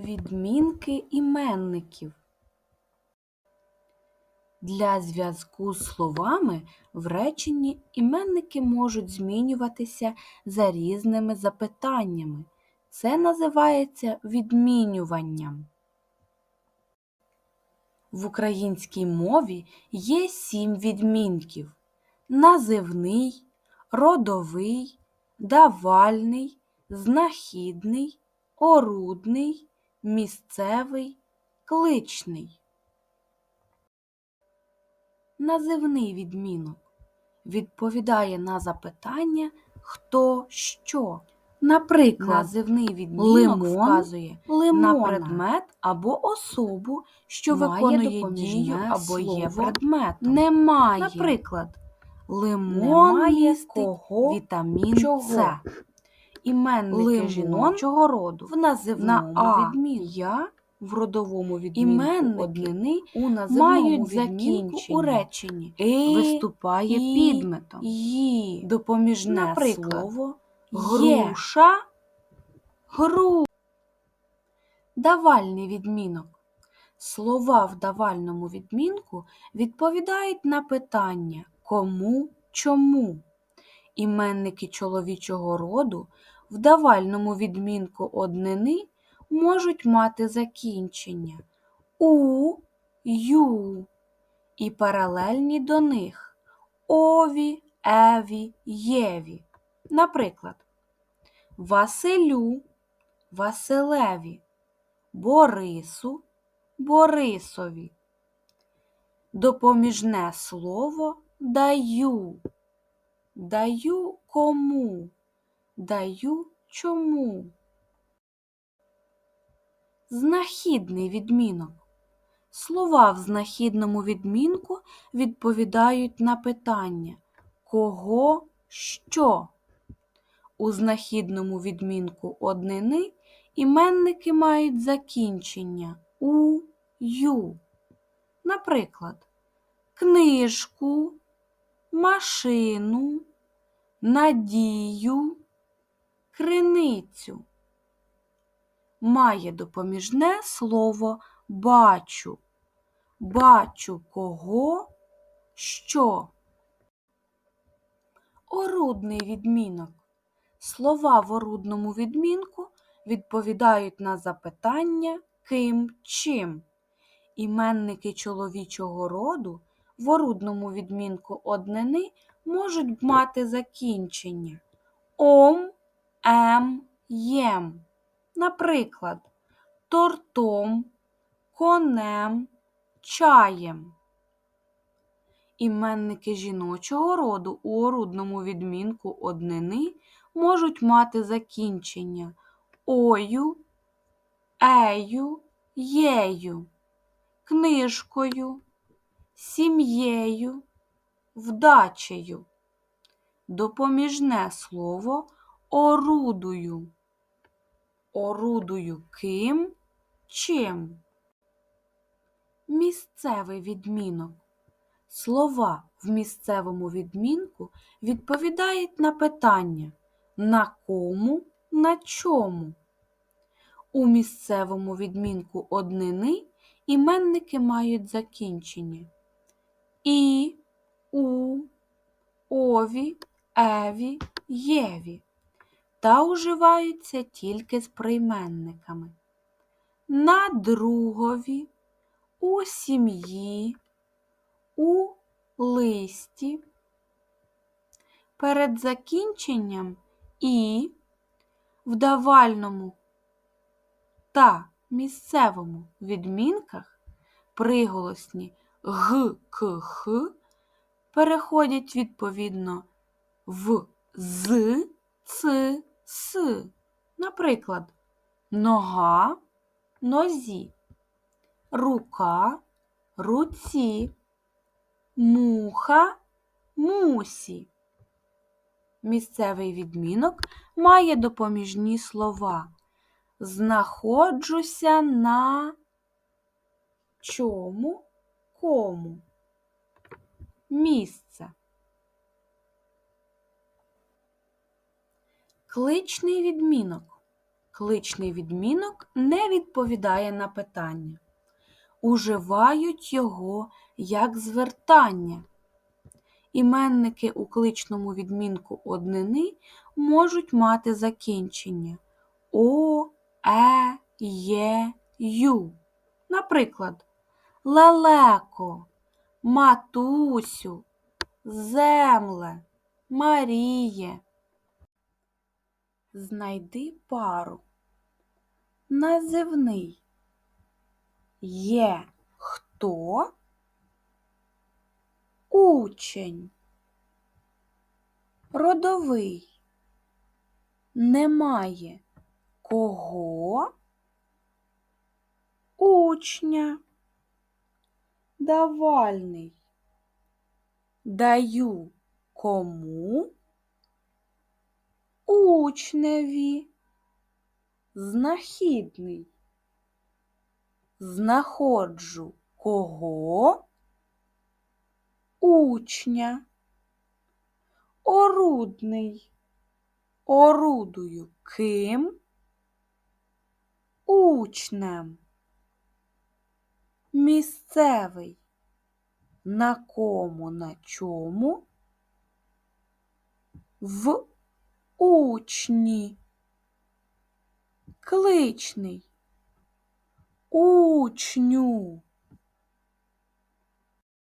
відмінки іменників. Для зв'язку з словами в реченні іменники можуть змінюватися за різними запитаннями. Це називається відмінюванням. В українській мові є сім відмінків: називний, родовий, давальний, знахідний, орудний, місцевий, кличний. Називний відмінок відповідає на запитання хто що. Наприклад, називний відмінок лимон, вказує на предмет або особу, що Має виконує дію або є предметом. Немає. Наприклад, лимон Немає містить кого, вітамін. С. Іменники Лимон жіночого роду в називному на відмінку. я в родовому відмінку Іменники однини У називному мають закінчення. у реченні. «и», виступає «і», підметом. «ї». Допоміжне Наприклад, слово груша, гру. Давальний відмінок. Слова в давальному відмінку відповідають на питання кому, чому. Іменники чоловічого роду в давальному відмінку однини можуть мати закінчення у, ю і паралельні до них ові, еві, єві. Наприклад, Василю, Василеві, Борису, Борисові. Допоміжне слово даю. Даю кому? Даю чому? Знахідний відмінок. Слова в знахідному відмінку відповідають на питання кого, що. У знахідному відмінку однини іменники мають закінчення у, ю. Наприклад, книжку, машину, надію, криницю. Має допоміжне слово бачу. Бачу кого, що. Орудний відмінок. Слова в орудному відмінку відповідають на запитання ким, чим. Іменники чоловічого роду в орудному відмінку однини можуть мати закінчення ом, ем, єм. Наприклад, тортом, конем, чаєм. Іменники жіночого роду у орудному відмінку однини можуть мати закінчення ою, ею, єю, книжкою, сім'єю, вдачею. Допоміжне слово орудую. Орудую ким, чим. Місцевий відмінок. Слова в місцевому відмінку відповідають на питання на кому, на чому. У місцевому відмінку однини іменники мають закінчення і, у, ові, еві, єві та уживаються тільки з прийменниками. На другові, у сім'ї, у листі. Перед закінченням і в давальному та місцевому відмінках приголосні г, к, х переходять відповідно в з, ц, с. Наприклад, нога, нозі, рука, руці, муха, мусі. Місцевий відмінок має допоміжні слова. Знаходжуся на чому, кому. Місце. Кличний відмінок. Кличний відмінок не відповідає на питання. Уживають його як звертання. Іменники у кличному відмінку однини можуть мати закінчення о, е, є, ю. Наприклад, лелеко, матусю, земле, Маріє. Знайди пару. Називний. Є хто? Учень. Родовий. Немає кого? Учня. Давальний. Даю кому? Учневі. Знахідний. Знаходжу кого? Учня. Орудний. Орудую ким? Учнем. Місцевий. На кому, на чому? В учні. Кличний. Учню.